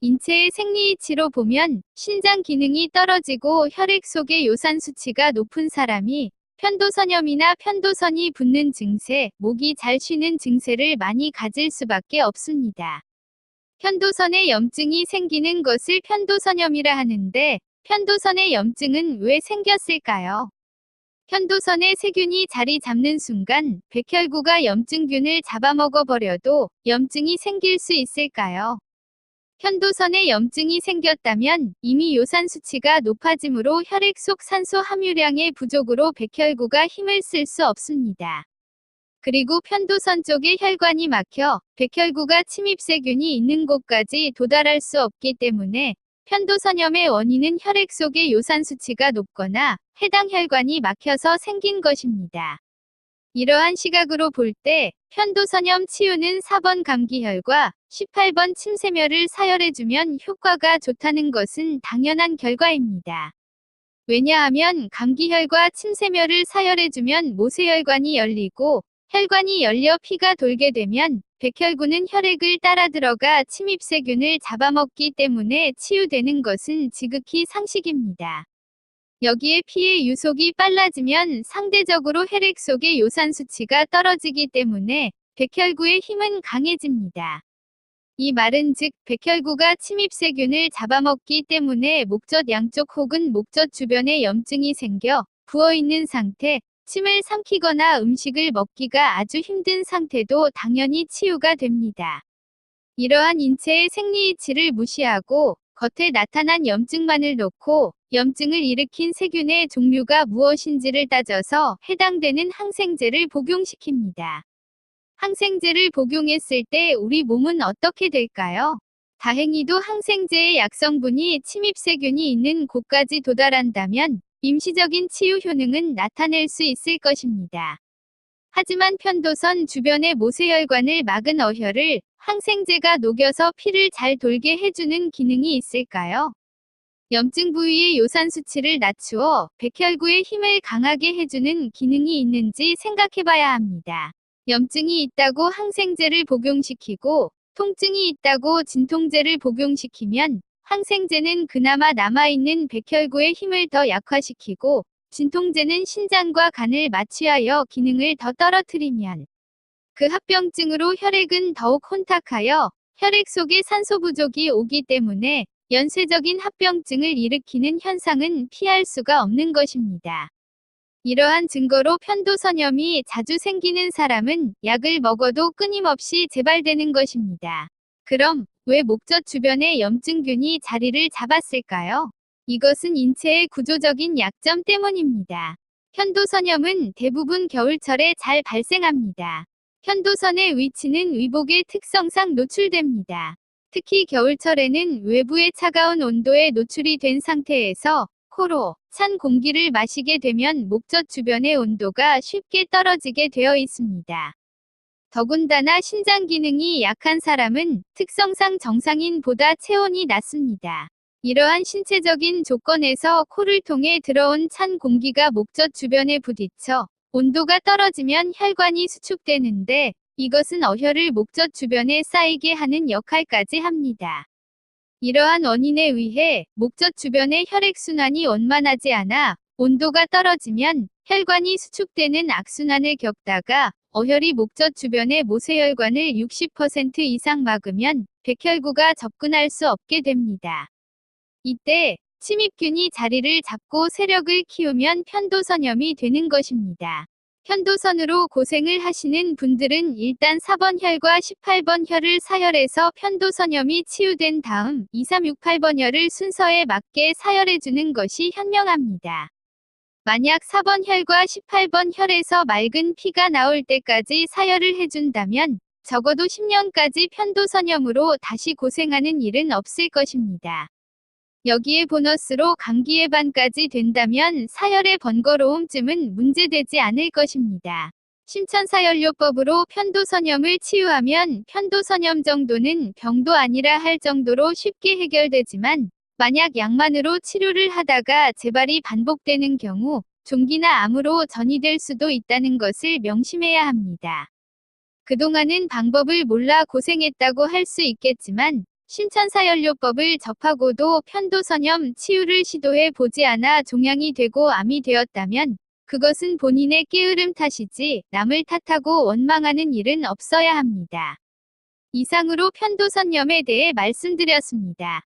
인체의 생리 이치로 보면 신장 기능이 떨어지고 혈액 속의 요산 수치가 높은 사람이 편도선염이나 편도선이 붓는 증세, 목이 잘 쉬는 증세를 많이 가질 수밖에 없습니다. 편도선에 염증이 생기는 것을 편도선염이라 하는데 편도선에 염증은 왜 생겼을까요? 편도선에 세균이 자리 잡는 순간 백혈구가 염증균을 잡아먹어 버려도 염증이 생길 수 있을까요? 편도선에 염증이 생겼다면 이미 요산 수치가 높아지므로 혈액 속 산소 함유량의 부족으로 백혈구가 힘을 쓸 수 없습니다. 그리고 편도선 쪽에 혈관이 막혀 백혈구가 침입세균이 있는 곳까지 도달할 수 없기 때문에 편도선염의 원인은 혈액 속의 요산 수치가 높거나 해당 혈관이 막혀서 생긴 것입니다. 이러한 시각으로 볼 때 편도선염 치유는 4번 감기혈과 18번 침샘혈을 사혈해주면 효과가 좋다는 것은 당연한 결과입니다. 왜냐하면 감기혈과 침샘혈을 사혈해주면 모세혈관이 열리고 혈관이 열려 피가 돌게 되면 백혈구는 혈액을 따라 들어가 침입세균을 잡아먹기 때문에 치유되는 것은 지극히 상식입니다. 여기에 피의 유속이 빨라지면 상대적으로 혈액 속의 요산 수치가 떨어지기 때문에 백혈구의 힘은 강해집니다. 이 말은 즉 백혈구가 침입세균을 잡아먹기 때문에 목젖 양쪽 혹은 목젖 주변에 염증이 생겨 부어있는 상태, 침을 삼키거나 음식을 먹기가 아주 힘든 상태도 당연히 치유가 됩니다. 이러한 인체의 생리이치를 무시하고 겉에 나타난 염증만을 놓고 염증을 일으킨 세균의 종류가 무엇인지를 따져서 해당되는 항생제를 복용시킵니다. 항생제를 복용했을 때 우리 몸은 어떻게 될까요? 다행히도 항생제의 약성분이 침입세균이 있는 곳까지 도달한다면 임시적인 치유 효능은 나타낼 수 있을 것입니다. 하지만 편도선 주변의 모세혈관을 막은 어혈을 항생제가 녹여서 피를 잘 돌게 해주는 기능이 있을까요? 염증 부위의 요산 수치를 낮추어 백혈구의 힘을 강하게 해주는 기능이 있는지 생각해봐야 합니다. 염증이 있다고 항생제를 복용시키고 통증이 있다고 진통제를 복용시키면 항생제는 그나마 남아있는 백혈구의 힘을 더 약화시키고 진통제는 신장과 간을 마취하여 기능을 더 떨어뜨리면 그 합병증으로 혈액은 더욱 혼탁하여 혈액 속에 산소 부족이 오기 때문에 연쇄적인 합병증을 일으키는 현상은 피할 수가 없는 것입니다. 이러한 증거로 편도선염이 자주 생기는 사람은 약을 먹어도 끊임없이 재발되는 것입니다. 그럼 왜 목젖 주변에 염증균이 자리를 잡았을까요? 이것은 인체의 구조적인 약점 때문입니다. 편도선염은 대부분 겨울철에 잘 발생합니다. 편도선의 위치는 위복의 특성상 노출됩니다. 특히 겨울철에는 외부의 차가운 온도에 노출이 된 상태에서 코로 찬 공기를 마시게 되면 목젖 주변의 온도가 쉽게 떨어지게 되어 있습니다. 더군다나 신장 기능이 약한 사람은 특성상 정상인보다 체온이 낮습니다. 이러한 신체적인 조건에서 코를 통해 들어온 찬 공기가 목젖 주변에 부딪혀 온도가 떨어지면 혈관이 수축되는데 이것은 어혈을 목젖 주변에 쌓이게 하는 역할까지 합니다. 이러한 원인에 의해 목젖 주변의 혈액순환이 원만하지 않아 온도가 떨어지면 혈관이 수축되는 악순환을 겪다가 어혈이 목젖 주변의 모세혈관을 60% 이상 막으면 백혈구가 접근할 수 없게 됩니다. 이때 침입균이 자리를 잡고 세력을 키우면 편도선염이 되는 것입니다. 편도선으로 고생을 하시는 분들은 일단 4번 혈과 18번 혈을 사혈해서 편도선염이 치유된 다음 2368번 혈을 순서에 맞게 사혈해주는 것이 현명합니다. 만약 4번 혈과 18번 혈에서 맑은 피가 나올 때까지 사혈을 해준다면 적어도 10년까지 편도선염으로 다시 고생하는 일은 없을 것입니다. 여기에 보너스로 감기 예반까지 된다면 사혈의 번거로움쯤은 문제되지 않을 것입니다. 심천사연료법으로 편도선염을 치유하면 편도선염 정도는 병도 아니라 할 정도로 쉽게 해결되지만 만약 약만으로 치료를 하다가 재발이 반복되는 경우 종기나 암으로 전이될 수도 있다는 것을 명심해야 합니다. 그동안은 방법을 몰라 고생했다고 할 수 있겠지만 심천사연료법을 접하고도 편도선염 치유를 시도해 보지 않아 종양이 되고 암이 되었다면 그것은 본인의 게으름 탓이지 남을 탓하고 원망하는 일은 없어야 합니다. 이상으로 편도선염에 대해 말씀드렸습니다.